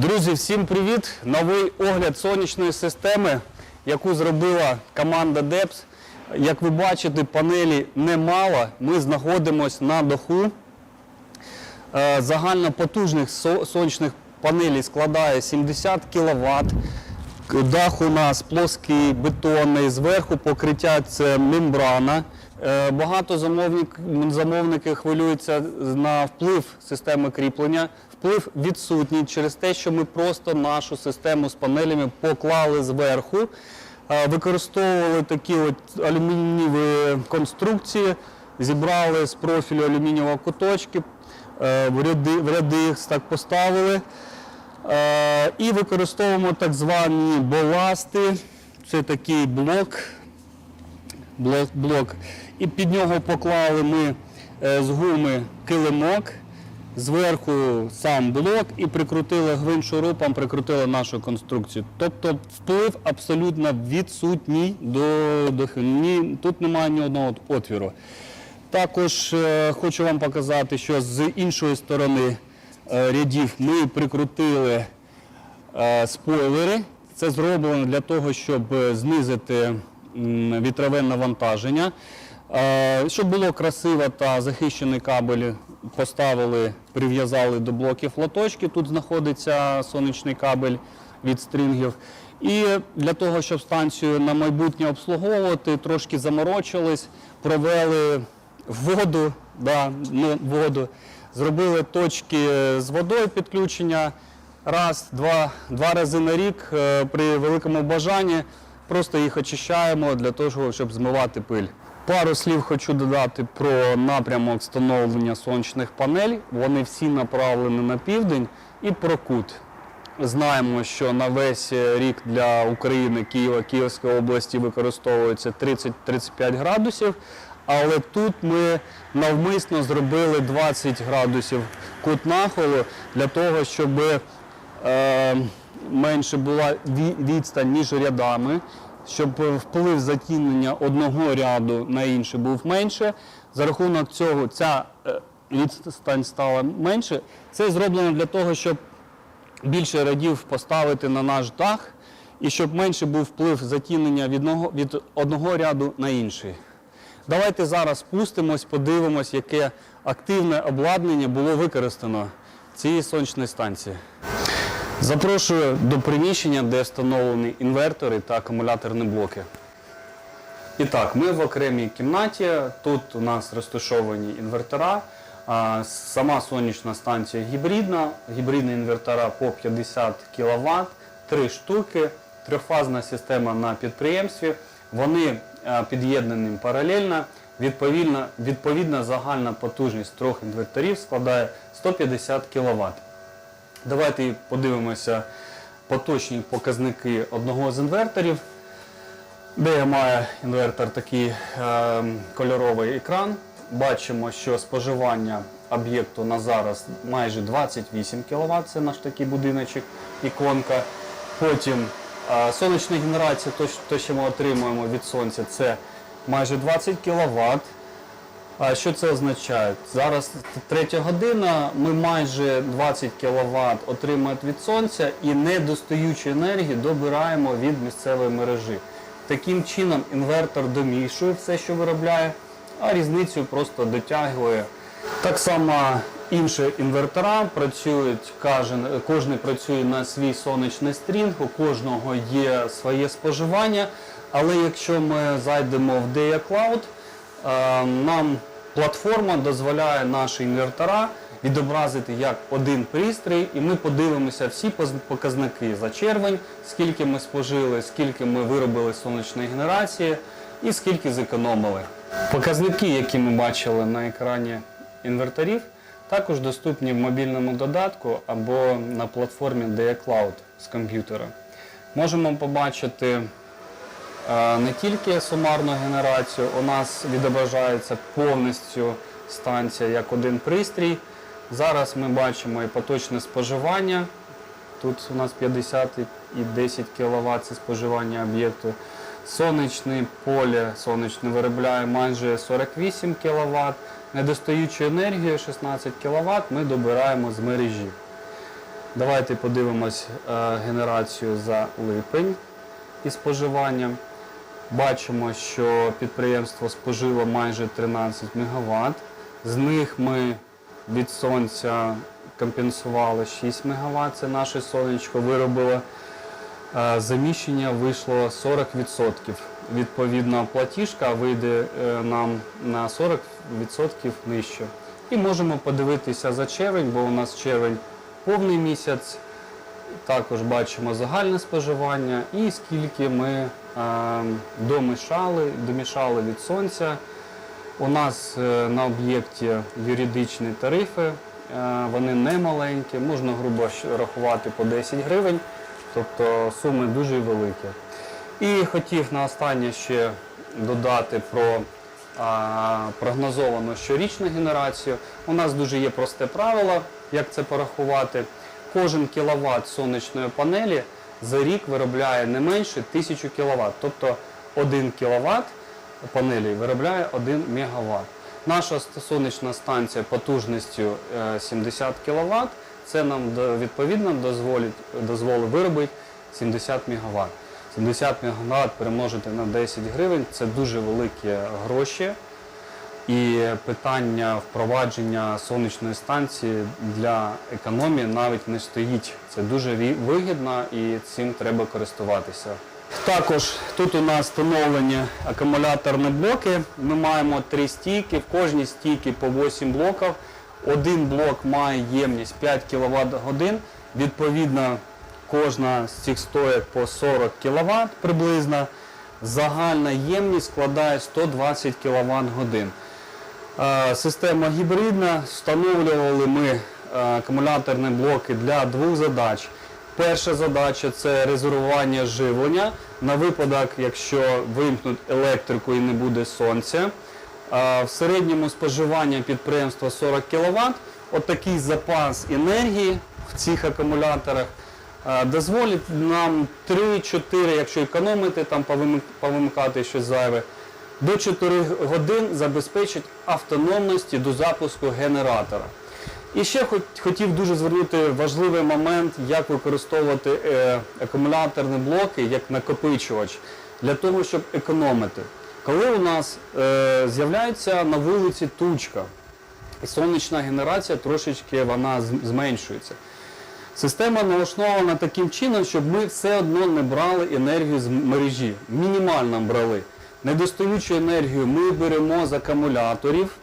Друзі, всім привіт! Новий огляд сонячної системи, яку зробила команда DEPS. Як ви бачите, панелі немало. Ми знаходимося на даху. Е, Загальна потужність со- сонячних панелей складає 70 кВт. Дах у нас плоский, бетонний, зверху покриття це мембрана. Е, Багато замовник, замовники хвилюються на вплив системи кріплення. Вплив відсутній через те, що ми просто нашу систему з панелями поклали зверху. Е, Використовували такі от алюмінієві конструкції, зібрали з профілю алюмінієвого куточки, е, в ряди, в ряди їх так поставили. Е, І використовуємо так звані баласти. Це такий блок, блок, блок. І під нього поклали ми з гуми килимок, зверху сам блок і прикрутили гвинт-шурупом, прикрутили нашу конструкцію. Тобто вплив абсолютно відсутній до, до ні, тут немає ні одного отвіру. Також е, хочу вам показати, що з іншої сторони е, рядів ми прикрутили е, спойлери. Це зроблено для того, щоб знизити вітрове навантаження. Е, Щоб було красиво та захищений кабель поставили, прив'язали до блоків лоточки. Тут знаходиться сонячний кабель від стрінгів. І для того, щоб станцію на майбутнє обслуговувати, трошки заморочились, провели воду, да, ну, воду, зробили точки з водою підключення раз, два, два рази на рік е, при великому бажанні. Просто їх очищаємо для того, щоб змивати пиль. Пару слів хочу додати про напрямок встановлення сонячних панелей. Вони всі направлені на південь і про кут. Знаємо, що на весь рік для України, Києва, Київської області використовується 30-35 градусів, але тут ми навмисно зробили 20 градусів кут нахилу для того, щоб е, менше була відстань між рядами, щоб вплив затінення одного ряду на інший був менше. За рахунок цього ця е, відстань стала менше. Це зроблено для того, щоб більше радів поставити на наш дах і щоб менше був вплив затінення від одного, від одного ряду на інший. Давайте зараз спустимось, подивимось, яке активне обладнання було використано цієї сонячної станції. Запрошую до приміщення, де встановлені інвертори та акумуляторні блоки. І так, ми в окремій кімнаті. Тут у нас розташовані інвертора. Сама сонячна станція гібридна, гібридні інвертора по 50 кВт, три штуки, трьохфазна система на підприємстві. Вони під'єднані паралельно. Відповідно, відповідна загальна потужність трьох інверторів складає 150 кВт. Давайте подивимося поточні показники одного з інверторів де має інвертор такий е, кольоровий екран. Бачимо, що споживання об'єкту на зараз майже 28 кВт, це наш такий будиночок, іконка. Потім е, сонячна генерація, то, що ми отримуємо від сонця, це майже 20 кВт. А що це означає? Зараз третя година, ми майже 20 кВт отримуємо від сонця і недостаючу енергію добираємо від місцевої мережі. Таким чином інвертор домішує все, що виробляє, а різницю просто дотягує. Так само інші інвертора працюють, кожен, кожен працює на свій сонячний стрінг, у кожного є своє споживання. Але якщо ми зайдемо в Dia Cloud, Е, Нам платформа дозволяє наші інвертора відобразити як один пристрій, і ми подивимося всі показники за червень, скільки ми спожили, скільки ми виробили сонячної генерації і скільки зекономили. Показники, які ми бачили на екрані інверторів, також доступні в мобільному додатку або на платформі DA Cloud з комп'ютера. Можемо побачити не тільки сумарну генерацію, у нас відображається повністю станція як один пристрій. Зараз ми бачимо і поточне споживання. Тут у нас 50 і 10 кВт це споживання об'єкту. Сонячне поле сонячне виробляє майже 48 кВт. Недостаючу енергію 16 кВт ми добираємо з мережі. Давайте подивимось е, генерацію за липень і споживання. Бачимо, що підприємство спожило майже 13 МВт. З них ми від сонця компенсували 6 МВт. Це наше сонечко виробило. Е, Заміщення вийшло 40%. Відповідно, платіжка вийде е, нам на 40% нижче. І можемо подивитися за червень, бо у нас червень повний місяць. Також бачимо загальне споживання і скільки ми е, домішали, домішали від сонця. У нас е, на об'єкті юридичні тарифи, е, вони не маленькі, можна грубо рахувати по 10 гривень, тобто суми дуже великі. І хотів на останнє ще додати про а, прогнозовану щорічну генерацію. У нас дуже є просте правило, як це порахувати. Кожен кіловат сонячної панелі за рік виробляє не менше 1000 кВт. Тобто 1 кВт панелі виробляє 1 МВт. Наша сонячна станція потужністю е, 70 кВт. Це нам відповідно дозволить, виробити 70 МВт. 70 МВт перемножити на 10 гривень це дуже великі гроші. І питання впровадження сонячної станції для економії навіть не стоїть. Це дуже вигідно і цим треба користуватися. Також тут у нас встановлені акумуляторні блоки. Ми маємо три стійки, в кожній стійці по 8 блоків. Один блок має ємність 5 кВт годин. Відповідно, кожна з цих стоїк по 40 кВт приблизно. Загальна ємність складає 120 кВт годин. Система гібридна. Встановлювали ми е, акумуляторні блоки для двох задач. Перша задача це резервування живлення на випадок, якщо вимкнуть електрику і не буде сонця. В середньому споживання підприємства 40 кВт. Отакий запас енергії в цих акумуляторах е, дозволить нам 3-4, якщо економити, там повимикати щось зайве, до 4 годин забезпечить автономності до запуску генератора. І ще хотів дуже звернути важливий момент, як використовувати е, акумуляторні блоки як накопичувач для того, щоб економити. Коли у нас е, з'являється на вулиці тучка, і сонячна генерація трошечки вона зменшується. Система налаштована таким чином, щоб ми все одно не брали енергію з мережі. Мінімально брали. Недостаючу енергію ми беремо з акумуляторів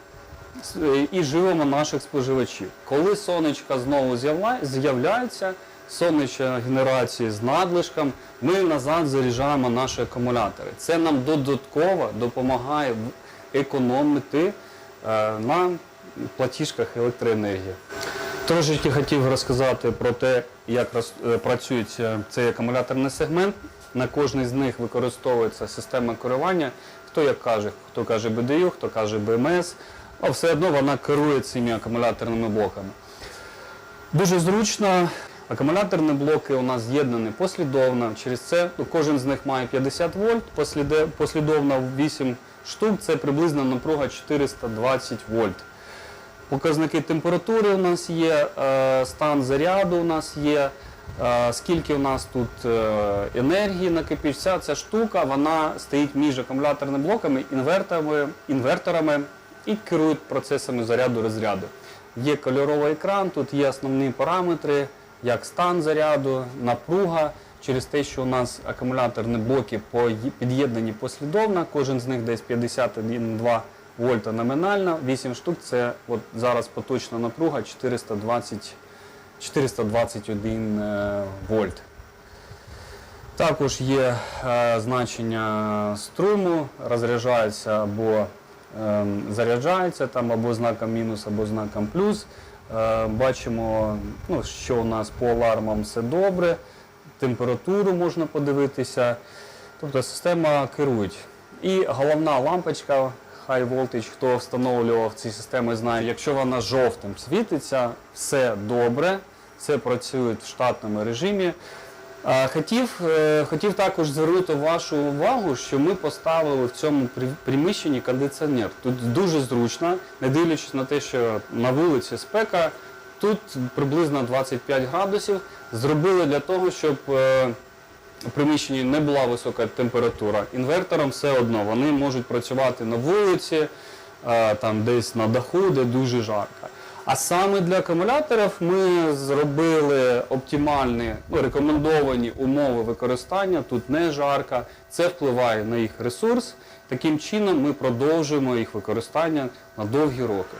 і живемо наших споживачів. Коли сонечка знову з'являється, сонячна генерація з надлишком, ми назад заряджаємо наші акумулятори. Це нам додатково допомагає економити е, на платіжках електроенергії. Трошечки хотів розказати про те, як е, працює цей акумуляторний сегмент. На кожній з них використовується система керування. Хто як каже, хто каже BDU, хто каже BMS, а все одно вона керує цими акумуляторними блоками. Дуже зручно. Акумуляторні блоки у нас з'єднані послідовно. Через це ну, кожен з них має 50 вольт, послідовно 8 штук, це приблизно напруга 420 вольт. Показники температури у нас є, е, стан заряду у нас є, скільки у нас тут е, енергії накипить. Вся ця штука вона стоїть між акумуляторними блоками, інверторами, інверторами і керує процесами заряду розряду. Є кольоровий екран, тут є основні параметри, як стан заряду, напруга. Через те, що у нас акумуляторні блоки під'єднані послідовно, кожен з них десь 51,2 вольта номінально, 8 штук це от зараз поточна напруга 420, 421 е, вольт. Також є е, значення струму, розряджається або е, заряджається там або знаком мінус, або знаком плюс. Е, бачимо, ну, що у нас по алармам все добре, температуру можна подивитися. Тобто система керує. І головна лампочка High Voltage, хто встановлював ці системи, знає, якщо вона жовтим світиться, все добре, все працює в штатному режимі. Хотів, е, хотів також звернути вашу увагу, що ми поставили в цьому приміщенні кондиціонер. Тут дуже зручно, не дивлячись на те, що на вулиці спека, Тут приблизно 25 градусів. Зробили для того, щоб е, приміщенні не була висока температура. Інвертором все одно вони можуть працювати на вулиці, е, там десь на даху, де дуже жарко. А саме для акумуляторів ми зробили оптимальні ну, рекомендовані умови використання. Тут не жарко, це впливає на їх ресурс. Таким чином ми продовжуємо їх використання на довгі роки.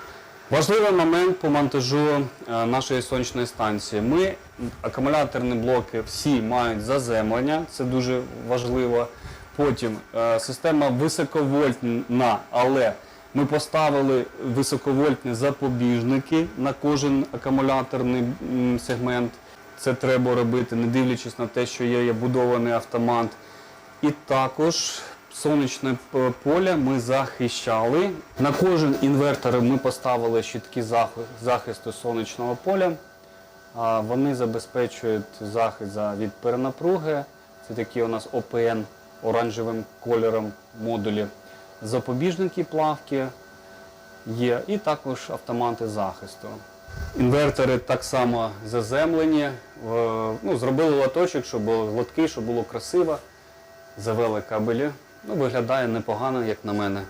Важливий момент по монтажу е, нашої сонячної станції. Ми акумуляторні блоки всі мають заземлення, це дуже важливо. Потім е, система високовольтна, але ми поставили високовольтні запобіжники на кожен акумуляторний сегмент. Це треба робити, не дивлячись на те, що є, будований автомат. І також сонячне поле ми захищали. На кожен інвертор ми поставили щитки захисту сонячного поля. Вони забезпечують захист від перенапруги. Це такі у нас ОПН оранжевим кольором модулі. Запобіжники плавки є, і також автомати захисту. Інвертори так само заземлені. Ну, зробили лоточок, щоб було гладкий, щоб було красиво. Завели кабелі. Ну, виглядає непогано, як на мене.